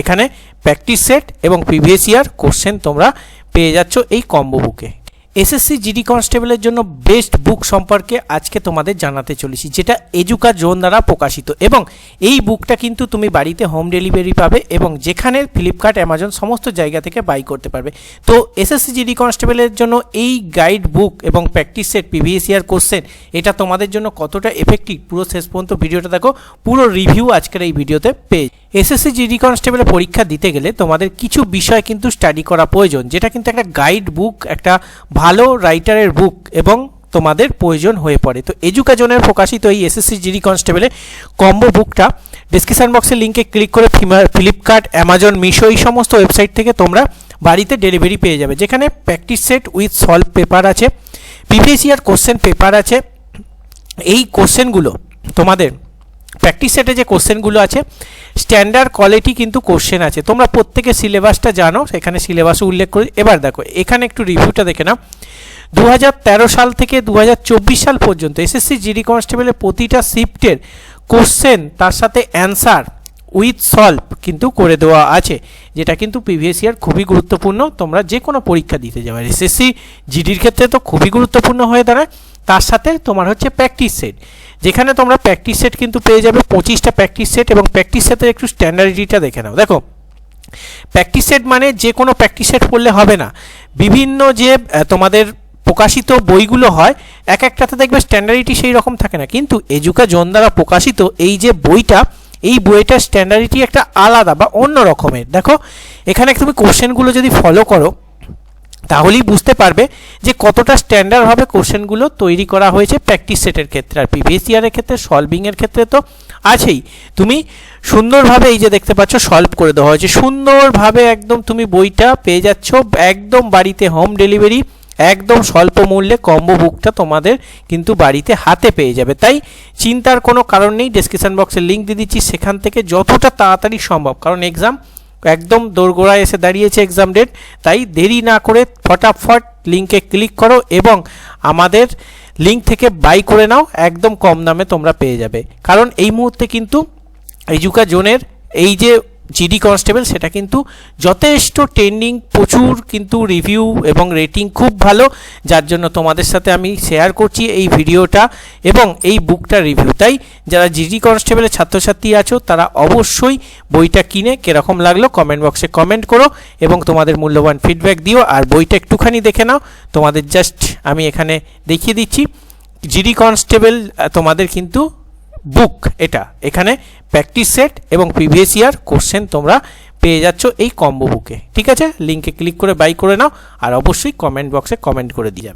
এখানে practice set এবং previous year question তোমরা পেয়ে যাচ্ছ এই কম্বো বুকে এসএসসি জিডি কনস্টেবলের জন্য বেস্ট বুক সম্পর্কে আজকে তোমাদের জানাতে চলেছি, যেটা এজুকা জোন দ্বারা প্রকাশিত এবং এই বুকটা কিন্তু তুমি বাড়িতে হোম ডেলিভারি পাবে এবং যেখানে ফ্লিপকার্ট অ্যামাজন সমস্ত জায়গা থেকে বাই করতে পারবে। তো এসএসসি জিডি কনস্টেবলের জন্য এই গাইড বুক এবং practice set previous year question এটা তোমাদের জন্য কতটা এফেক্টিভ পুরো শেষ পর্যন্ত ভিডিওটা দেখো, পুরো রিভিউ আজকের এই ভিডিওতে পেয়ে এসএসসি জিডি কনস্টেবলের পরীক্ষা দিতে গেলে তোমাদের কিছু বিষয় কিন্তু স্টাডি করা প্রয়োজন, যেটা কিন্তু একটা গাইড বুক একটা ভালো রাইটারের বুক এবং তোমাদের প্রয়োজন হয়ে পড়ে। তো এজুকাজনের প্রকাশিত এই এসএসসি জিডি কনস্টেবলের কম্বো বুকটা ডিসক্রিপশন বক্সের লিঙ্কে ক্লিক করে ফ্লিপকার্ট অ্যামাজন মিশো এই সমস্ত ওয়েবসাইট থেকে তোমরা বাড়িতে ডেলিভারি পেয়ে যাবে। যেখানে practice set with solve paper আছে প্রিভিয়াস কোশ্চেন পেপার আছে, এই কোশ্চেনগুলো তোমাদের প্র্যাকটিস সেটে যে কোশ্চেনগুলো আছে স্ট্যান্ডার্ড কোয়ালিটি কিন্তু কোশ্চেন আছে। তোমরা প্রত্যেকে সিলেবাসটা জানো, সেখানে সিলেবাসও উল্লেখ করি এবার দেখো, এখানে একটু রিভিউটা দেখে নাও। দু হাজার তেরো সাল থেকে দু হাজার চব্বিশ সাল পর্যন্ত এসএসসি জিডি কনস্টেবলের প্রতিটা শিফটের কোশ্চেন তার সাথে অ্যান্সার উইথ সলভ কিন্তু করে দেওয়া আছে, যেটা কিন্তু প্রিভিয়াস ইয়ার খুবই গুরুত্বপূর্ণ। তোমরা যে কোনো পরীক্ষা দিতে যাবে এসএসসি জিডির ক্ষেত্রে তো খুবই গুরুত্বপূর্ণ হয়ে দাঁড়ায়। তার সাথে তোমার হচ্ছে প্র্যাকটিস সেট যেখানে তোমরা প্র্যাকটিস সেট কিন্তু পেয়ে যাবে পঁচিশটা প্র্যাকটিস সেট এবং প্র্যাকটিস সেটের একটু স্ট্যান্ডার্ডিটিটা দেখে নাও। দেখো প্র্যাকটিস সেট মানে যে কোনো প্র্যাকটিস সেট পড়লে হবে না। বিভিন্ন যে তোমাদের প্রকাশিত বইগুলো হয়, এক একটাতে দেখবে স্ট্যান্ডার্ডিটি সেই রকম থাকে না। কিন্তু এজুকা জন দ্বারা প্রকাশিত এই যে বইটা, এই বইটার স্ট্যান্ডার্ডিটি একটা আলাদা বা অন্য রকমের। দেখো, এখানে তুমি কোশ্চেনগুলো যদি ফলো করো তাহলেই বুঝতে পারবে যে কতটা স্ট্যান্ডার্ডভাবে কোশ্চেনগুলো তৈরি করা হয়েছে প্র্যাকটিস সেটের ক্ষেত্রে আর প্রিভিয়াস ইয়ারের ক্ষেত্রে সলভিংয়ের ক্ষেত্রে তো আছেই। তুমি সুন্দরভাবে এই যে দেখতে পাচ্ছ সলভ করে দেওয়া হয়েছে। সুন্দরভাবে একদম তুমি বইটা পেয়ে যাচ্ছ, একদম বাড়িতে হোম ডেলিভারি একদম স্বল্প মূল্যে কম্বো বুকটা তোমাদের কিন্তু বাড়িতে হাতে পেয়ে যাবে। তাই চিন্তার কোনো কারণ নেই ডেসক্রিপশন বক্সে লিঙ্ক দিয়ে দিচ্ছি। সেখান থেকে যতটা তাড়াতাড়ি সম্ভব। কারণ এক্সাম একদম দোরগোড়ায় এসে দাঁড়িয়েছে এক্সাম ডেট তাই দেরি না করে ফটাফট লিঙ্কে ক্লিক করো এবং আমাদের লিঙ্ক থেকে বাই করে নাও, একদম কম দামে তোমরা পেয়ে যাবে। কারণ এই মুহূর্তে কিন্তু এজুকা জোনের এই যে জিডি কনস্টেবল সেটা কিন্তু যথেষ্ট ট্রেন্ডিং প্রচুর কিন্তু রিভিউ এবং রেটিং খুব ভালো। যার জন্য তোমাদের সাথে আমি শেয়ার করছি এই ভিডিওটা এবং এই বুকটা রিভিউ তাই যারা জিডি কনস্টেবলের ছাত্রছাত্রী আছো, তারা অবশ্যই বইটা কিনে কীরকম লাগল কমেন্ট বক্সে কমেন্ট করো এবং তোমাদের মূল্যবান ফিডব্যাক দিও। আর বইটা একটুখানি দেখে নাও। তোমাদের জাস্ট আমি এখানে দেখিয়ে দিচ্ছি। জিডি কনস্টেবল তোমাদের কিন্তু বুক এটা। এখানে প্র্যাকটিস সেট এবং প্রিভিয়াস ইয়ার কোশ্চেন তোমরা পেয়ে যাচ্ছ এই কম্বো বুকে ঠিক আছে? লিঙ্কে ক্লিক করে বাই করে নাও আর অবশ্যই কমেন্ট বক্সে কমেন্ট করে দিয়ে